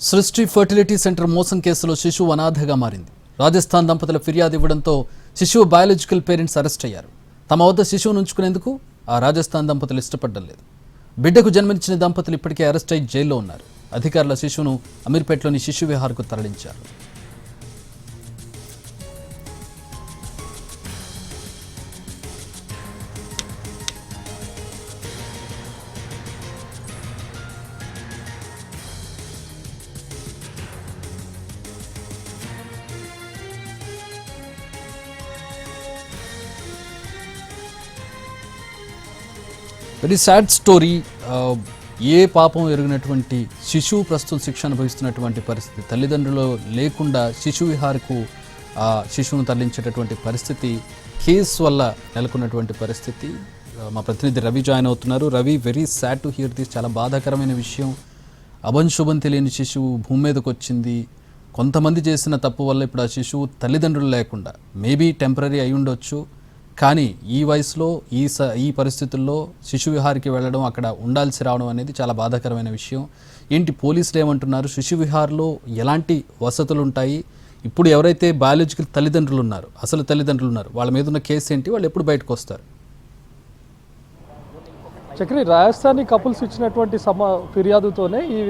సృష్టి fertility centre మోసం కేసులో శిశువు అనాథగా మారింది. రాజస్థాన్ దంపతుల ఫిర్యాదు ఇవ్వడంతో శిశువు బయాలజికల్ పేరెంట్స్ అరెస్ట్ అయ్యారు. తమ వద్ద శిశువును ఉంచుకునేందుకు ఆ రాజస్థాన్ దంపతులు ఇష్టపడడం లేదు. బిడ్డకు జన్మనిచ్చిన దంపతులు ఇప్పటికే అరెస్ట్ అయి జైల్లో ఉన్నారు. అధికారుల శిశువును అమీర్పేటలోని శిశు విహార్కు తరలించారు. వెరీ సాడ్ స్టోరీ ఏ పాపం ఎరిగినటువంటి శిశువు ప్రస్తుతం శిక్ష అనుభవిస్తున్నటువంటి పరిస్థితి? తల్లిదండ్రులు లేకుండా శిశు విహార్కు శిశువును తరలించేటటువంటి పరిస్థితి కేసు వల్ల నెలకొన్నటువంటి పరిస్థితి. మా ప్రతినిధి రవి జాయిన్ అవుతున్నారు. Ravi very sad to hear this చాలా బాధాకరమైన విషయం. అభంశుభం తెలియని శిశువు భూమి మీదకి వచ్చింది. కొంతమంది చేసిన తప్పు వల్ల ఇప్పుడు ఆ శిశువు తల్లిదండ్రులు లేకుండా మేబీ టెంపరీ అయి ఉండొచ్చు. కానీ ఈ వయసులో ఈ స ఈ పరిస్థితుల్లో శిశువిహార్కి వెళ్ళడం అక్కడ ఉండాల్సి రావడం అనేది చాలా బాధాకరమైన విషయం. ఏంటి పోలీసులు ఏమంటున్నారు? శిశువిహార్లో ఎలాంటి వసతులు ఉంటాయి? ఇప్పుడు ఎవరైతే బయాలజికల్ తల్లిదండ్రులు ఉన్నారు అసలు తల్లిదండ్రులు ఉన్నారు వాళ్ళ మీద ఉన్న కేసు ఏంటి? వాళ్ళు ఎప్పుడు బయటకు వస్తారు? చక్రి రాజస్థానీ కపుల్స్ ఇచ్చినటువంటి సమ ఫిర్యాదుతోనే ఈ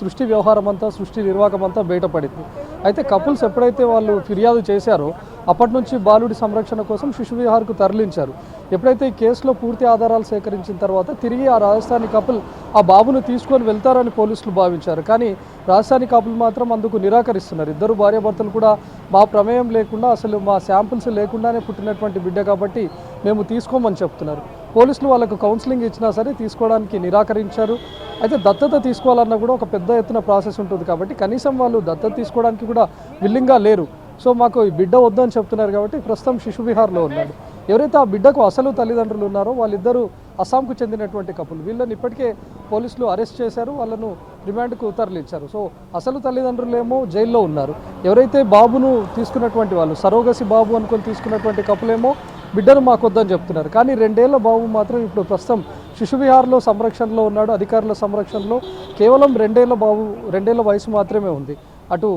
సృష్టి వ్యవహారం అంతా సృష్టి నిర్వాహకం అంతా బయటపడింది. అయితే కపుల్స్ ఎప్పుడైతే వాళ్ళు ఫిర్యాదు చేశారో అప్పటి నుంచి బాలుడి సంరక్షణ కోసం శిశు విహార్కు తరలించారు. ఎప్పుడైతే ఈ కేసులో పూర్తి ఆధారాలు సేకరించిన తర్వాత తిరిగి ఆ రాజస్థానీ కపుల్ ఆ బాబును తీసుకొని వెళ్తారని పోలీసులు భావించారు. కానీ రాజస్థానీ కపుల్ మాత్రం అందుకు నిరాకరిస్తున్నారు. ఇద్దరు భార్యాభర్తలు కూడా మా ప్రమేయం లేకుండా అసలు మా శాంపిల్స్ లేకుండానే పుట్టినటువంటి బిడ్డ కాబట్టి మేము తీసుకోమని చెప్తున్నారు. పోలీసులు వాళ్ళకు కౌన్సిలింగ్ ఇచ్చినా సరే తీసుకోవడానికి నిరాకరించారు. అయితే దత్తత తీసుకోవాలన్నా కూడా ఒక పెద్ద ఎత్తున ప్రాసెస్ ఉంటుంది కాబట్టి కనీసం వాళ్ళు దత్తత తీసుకోవడానికి కూడా విల్లింగ్గా లేరు. సో మాకు ఈ బిడ్డ వద్దని చెప్తున్నారు కాబట్టి ప్రస్తుతం శిశు విహార్లో ఉన్నాడు. ఎవరైతే ఆ బిడ్డకు అసలు తల్లిదండ్రులు ఉన్నారో వాళ్ళిద్దరూ అస్సాంకు చెందినటువంటి కపుల్ వీళ్ళని ఇప్పటికే పోలీసులు అరెస్ట్ చేశారు వాళ్ళను రిమాండ్కు తరలించారు. సో అసలు తల్లిదండ్రులేమో జైల్లో ఉన్నారు. ఎవరైతే బాబును తీసుకున్నటువంటి వాళ్ళు సరోగసి బాబు అనుకొని తీసుకున్నటువంటి కపులేమో బిడ్డను మాకొద్దని చెప్తున్నారు. కానీ రెండేళ్ళ బాబు మాత్రం ఇప్పుడు ప్రస్తుతం శిశువిహార్లో సంరక్షణలో ఉన్నాడు అధికారుల సంరక్షణలో. కేవలం రెండేళ్ళ బాబు రెండేళ్ళ వయసు మాత్రమే ఉంది. అటు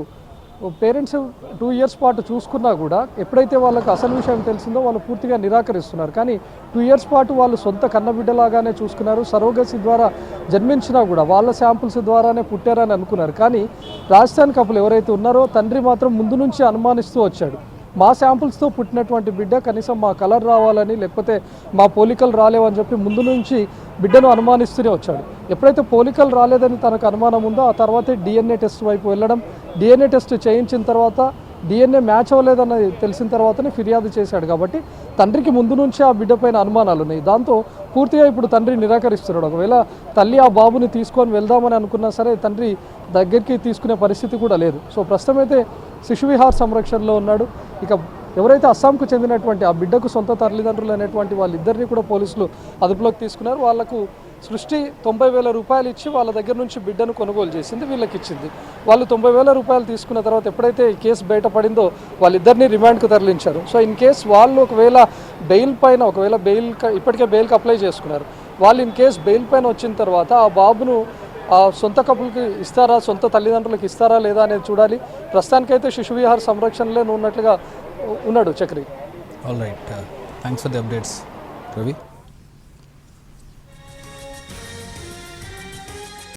పేరెంట్స్ టూ ఇయర్స్ పాటు చూసుకున్నా కూడా ఎప్పుడైతే వాళ్ళకి అసలు విషయం తెలిసిందో వాళ్ళు పూర్తిగా నిరాకరిస్తున్నారు. కానీ టూ ఇయర్స్ పాటు వాళ్ళు సొంత కన్నబిడ్డలాగానే చూసుకున్నారు. సరోగసి ద్వారా జన్మించినా కూడా వాళ్ళ శాంపుల్స్ ద్వారానే పుట్టారని అనుకున్నారు. కానీ రాజస్థాన్ కపులు ఎవరైతే ఉన్నారో తండ్రి మాత్రం ముందు నుంచి అనుమానిస్తూ వచ్చాడు. మా శాంపుల్స్తో పుట్టినటువంటి బిడ్డ కనీసం మా కలర్ రావాలని లేకపోతే మా పోలికలు రాలేవని చెప్పి ముందు నుంచి బిడ్డను అనుమానిస్తూనే వచ్చాడు. ఎప్పుడైతే పోలికలు రాలేదని తనకు అనుమానం ఉందో ఆ తర్వాతే డిఎన్ఏ టెస్ట్ వైపు వెళ్ళడం. డిఎన్ఏ టెస్ట్ చేయించిన తర్వాత డిఎన్ఏ మ్యాచ్ అవ్వలేదన్నది తెలిసిన తర్వాతనే ఫిర్యాదు చేశాడు కాబట్టి తండ్రికి ముందు నుంచే ఆ బిడ్డ పైన అనుమానాలు ఉన్నాయి. దాంతో పూర్తిగా ఇప్పుడు తండ్రి నిరాకరిస్తున్నాడు. ఒకవేళ తల్లి ఆ బాబుని తీసుకొని వెళ్దామని అనుకున్నా సరే తండ్రి దగ్గరికి తీసుకునే పరిస్థితి కూడా లేదు. సో ప్రస్తుతం అయితే సంరక్షణలో ఉన్నాడు. ఇక ఎవరైతే అస్సాంకు చెందినటువంటి ఆ బిడ్డకు సొంత తల్లిదండ్రులు అనేటువంటి వాళ్ళిద్దరిని కూడా పోలీసులు అదుపులోకి తీసుకున్నారు. వాళ్ళకు సృష్టి తొంభై వేల రూపాయలు ఇచ్చి వాళ్ళ దగ్గర నుంచి బిడ్డను కొనుగోలు చేసింది వీళ్ళకి ఇచ్చింది. వాళ్ళు తొంభై వేల రూపాయలు తీసుకున్న తర్వాత ఎప్పుడైతే ఈ కేసు బయటపడిందో వాళ్ళిద్దరిని రిమాండ్కు తరలించారు. సో ఇన్ కేస్ వాళ్ళు ఒకవేళ బెయిల్ పైన ఒకవేళ బెయిల్ ఇప్పటికే బెయిల్కి అప్లై చేసుకున్నారు. వాళ్ళు ఇన్ కేస్ బెయిల్ పైన వచ్చిన తర్వాత ఆ బాబును సొంత కపుల్కి ఇస్తారా సొంత తల్లిదండ్రులకు ఇస్తారా లేదా అనేది చూడాలి. ప్రస్తుతానికైతే శిశు విహార్ సంరక్షణలో ఉన్నట్లుగా ఉన్నాడు Chakri. All right thanks for the updates Ravi